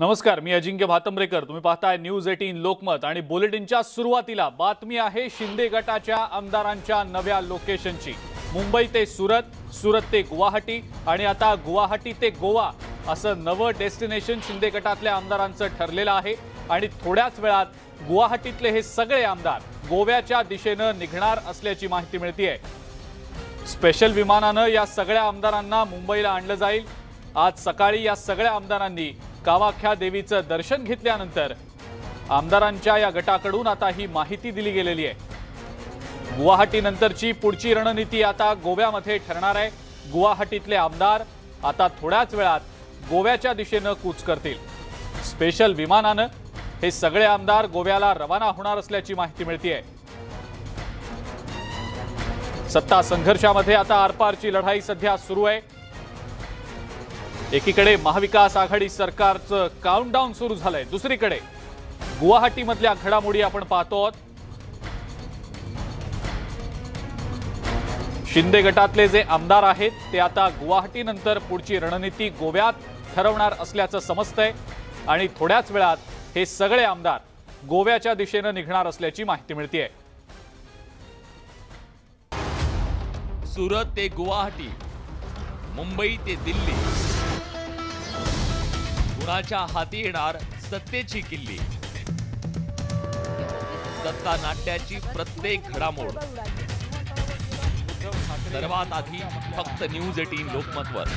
नमस्कार मी अजिंक्य भातंब्रेकर. तुम्ही पाहताय न्यूज एटीन लोकमत आणि बुलेटिनच्या सुरुवातीला बातमी आहे शिंदे गटाच्या आमदारांच्या नव्या लोकेशनची. मुंबई ते सुरत सुरत ते गुवाहाटी आणि आता गुवाहाटी ते गोवा असं नवं डेस्टिनेशन शिंदे गटातल्या आमदारांचं ठरलेलं आहे. आणि थोड्याच वेळात गुवाहाटीतले हे सगळे आमदार गोव्याच्या दिशेनं निघणार असल्याची माहिती मिळतीये. स्पेशल विमानानं या सगळ्या आमदारांना मुंबईला आणलं जाईल. आज सकाळी या सगळ्या आमदारांनी कामाख्या देवीचं दर्शन घेतल्यानंतर आमदारांच्या या गटाकडून आता ही माहिती दिली गेलेली आहे. गुवाहाटीनंतरची पुढची रणनीती आता गोव्यामध्ये ठरणार आहे. गुवाहाटीतले आमदार आता थोड्याच वेळात गोव्याच्या दिशेनं कूच करतील. स्पेशल विमानानं हे सगळे आमदार गोव्याला रवाना होणार असल्याची माहिती मिळतीये. सत्ता संघर्षामध्ये आता आरपारची लढाई सध्या सुरू आहे. एकीकडे महाविकास आघाडी सरकारचं काउंटडाऊन सुरू झालंय. दुसरीकडे गुवाहाटीमधल्या घडामोडी आपण पाहतो आहोत. शिंदे गटातले जे आमदार आहेत ते आता गुवाहाटीनंतर पुढची रणनीती गोव्यात ठरवणार असल्याचं समजतंय. आणि थोड्याच वेळात हे सगळे आमदार गोव्याच्या दिशेनं निघणार असल्याची माहिती मिळते सुरत ते गुवाहाटी मुंबई ते दिल्ली. कुणाच्या हाती येणार सत्तेची किल्ली. सत्ता नाट्याची प्रत्येक घडामोड. सर्वात आधी फक्त न्यूज एटीन लोकमतवर.